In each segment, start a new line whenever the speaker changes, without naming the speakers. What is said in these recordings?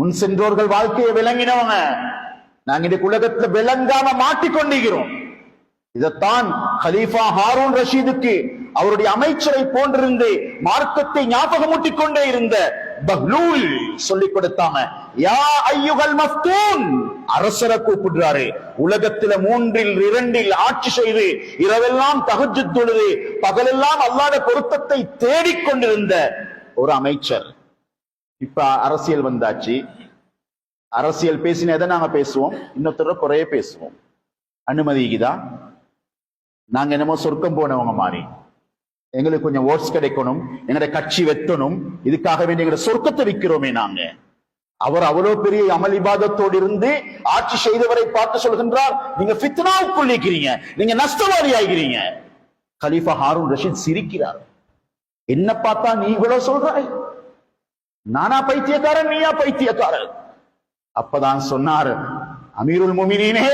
முன் சென்றோர்கள் வாழ்க்கையை விளங்கினவங்க. நாங்க இந்த உலகத்துல விளங்காம மாட்டிக்கொண்டிருக்கிறோம். இதைத்தான் ஹலீஃபா ஹாரூன் ரஷீதுக்கு அவருடைய அமைச்சரை போன்றிருந்து மார்க்கத்தை ஞாபகமூட்டிக் கொண்டே இருந்த பஹ்லூல் சொல்லிக் கொடுத்தாங்க. யா ஐயுகல் மஃப்தூன்! அரசரை கூப்பிடுறாரு. உலகத்துல மூன்றில் இரண்டில் ஆட்சி செய்து இரவெல்லாம் தகுஜு தொழுது பகலெல்லாம் அல்லாத பொருத்தத்தை தேடிக்கொண்டிருந்த ஒரு அமைச்சர். இப்ப அரசியல் வந்தாச்சு. அரசியல் பேசினதை நாங்க பேசுவோம்? இன்னொருத்தர குறைய பேசுவோம். அனுமதிக்குதா நாங்க என்னமோ சொர்க்கம் போனவங்க மாதிரி. எங்களுக்கு கொஞ்சம் ஓட்ஸ் கிடைக்கணும். எங்களோட கட்சி வெட்டணும். இதுக்காக வேண்டிய சொர்க்கத்தை விற்கிறோமே நாங்க. அவர் அவ்வளவு பெரிய அமளிபாதத்தோடு இருந்து ஆட்சி செய்தவரை பார்த்து சொல்கின்றார் நீங்க ஃபித்னாவுக்குள்ளிக்கிறீங்க நீங்க நஷ்டவாதி ஆகிறீங்க கலீஃபா ஹாரூன் ரஷீத் சிரிக்கிறார். என்ன பார்த்தா நீ இவ்வளவு சொல்றாய்? நானா பைத்தியக்காரன் நீயா பைத்தியக்காரன்? அப்பதான் சொன்னார் அமீருல் முமினீனே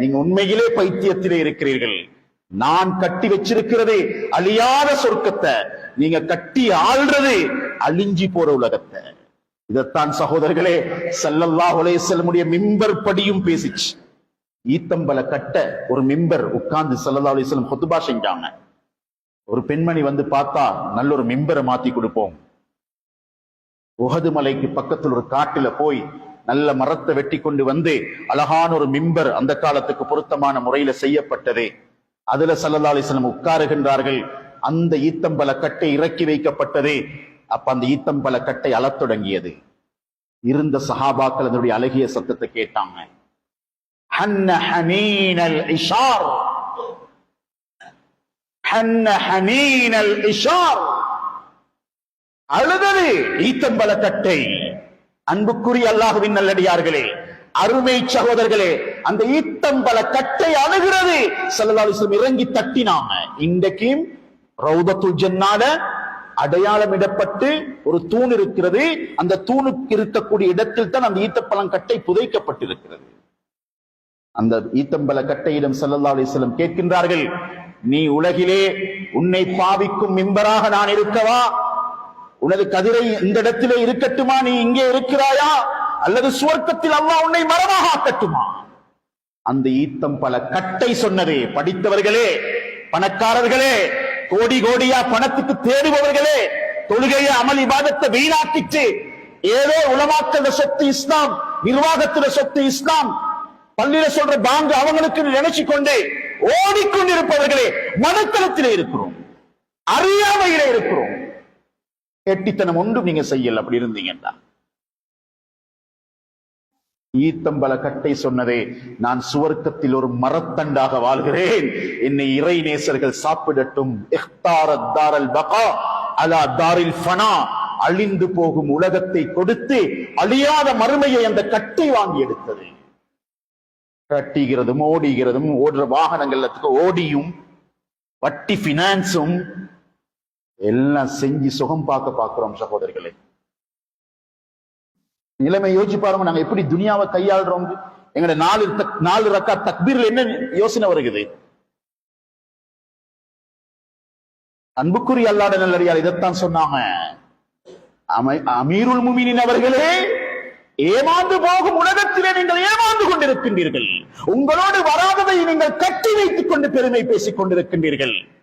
நீங்க உண்மையிலே பைத்தியத்திலே இருக்கிறீர்கள். நான் கட்டி வச்சிருக்கிறது அழியாத சொர்க்கத்தை. நீங்க கட்டி ஆள்றது அழிஞ்சி போற உலகத்தை. இதத்தான் சகோதரர்களே ஸல்லல்லாஹு அலைஹி வஸல்லமுடைய மிம்பர் படியும் பேசிச்சு. ஈத்தம்பல கட்ட ஒரு மிம்பர் உட்கார்ந்து ஸல்லல்லாஹு அலைஹி வஸல்லம் செஞ்சாங்க. ஒரு பெண்மணி வந்து பார்த்தா நல்ல ஒரு மிம்பரை மாத்தி கொடுப்போம். உகது மலைக்கு பக்கத்தில் ஒரு காட்டுல போய் நல்ல மரத்தை வெட்டி கொண்டு வந்து அழகான ஒரு மிம்பர் அந்த காலத்துக்கு பொருத்தமான முறையில செய்யப்பட்டது. அதுல சல்லல்லா அலிஸ்லம் உட்காருகின்றார்கள். அந்த ஈத்தம்பல கட்டை இறக்கி வைக்கப்பட்டது. அப்ப அந்த ஈத்தம்பல கட்டை அழத் தொடங்கியது. இருந்த சஹாபாக்கள் அதனுடைய அழகிய சத்தத்தை கேட்டாங்க. அழுதது. ஈத்தம்பல கட்டை அன்புக்குரிய அல்லாஹுவின் நல்லடியார்களே அருமை சகோதரர்களே அந்த ஈத்தம்பல கட்டை அணுகிறது. சல்லல்லாஹு இறங்கி தட்டினாங்க இன்றைக்கும் ரௌதத்துல் ஜன்னால அடையாளமிடப்பட்டு ஒரு தூண் இருக்கிறது. அந்த தூணுக்கு இருக்கக்கூடிய இடத்தில் தான் அந்த ஈத்தப்பழம் கட்டை புதைக்கப்பட்டிருக்கிறது. அந்த ஈத்தம்பல கட்டையிடம் சல்லல்லா அலிஸ்லம் கேட்கின்றார்கள் நீ உலகிலே உன்னை பாவிக்கும் மிம்பராக நான் இருக்கவா? உனது கதிரை இந்த இடத்திலே இருக்கட்டுமா? நீ இங்கே இருக்கிறாயா? அல்லது சுவர்க்கத்தில் அல்லாஹ் உன்னை மரமாக ஆக்கட்டுமா? அந்த ஈத்தம் பல கட்டை சொன்னதே. படித்தவர்களே பணக்காரர்களே கோடி கோடியா பணத்துக்கு தேடுபவர்களே தொழுகைய அமல் இபாதத்தை வீணாக்கிட்டு ஏதோ உலமாக்கல சொத்து இஸ்லாம் நிர்வாகத்துல சொத்து இஸ்லாம் பள்ளியில சொல்ற பாங்கு அவங்களுக்கு நினைச்சு கொண்டு ஓடிக்கொண்டிருப்பவர்களே மனத்தளத்திலே இருக்கிறோம். அறியாமையிலே இருக்கிறோம். எட்டித்தனம் ஒன்றும் நீங்க செய்யல அப்படி இருந்தீங்கன்னா. ஈத்தம்பல கட்டை சொன்னதே நான் சுவர்க்கத்தில் ஒரு மரத்தண்டாக வாழ்கிறேன். என்னை இறை நேசர்கள் சாப்பிடட்டும். அழிந்து போகும் உலகத்தை கொடுத்து அழியாத மறுமையை அந்த கட்டை வாங்கி எடுத்தது. கட்டிகிறதும் ஓடுகிறதும் ஓடுற வாகனங்கள் எல்லாத்துக்கும் ஓடியும் வட்டி பினான்ஸும் எல்லாம் செஞ்சு சுகம் பார்க்க பார்க்கிறோம் சகோதரிகளை. நிலைமை யோசிச்சு பாருங்க நாங்க எப்படி துனியாவை கையாளுறோம்? எங்கட நாலு நாலு ரக்கா தக்பீர்ல என்ன யோசனை வருகிறது? அன்புக்குரிய அல்லாட நல்லடியார் இதைத்தான் சொன்னாங்க. அமை- அமீருல் முமினின் அவர்களே ஏமாந்து போகும் உலகத்திலே நீங்கள் ஏமாந்து கொண்டிருக்கின்றீர்கள். உங்களோடு வராததை நீங்கள் கட்டி வைத்துக் கொண்டு பெருமை பேசிக் கொண்டிருக்கின்றீர்கள்.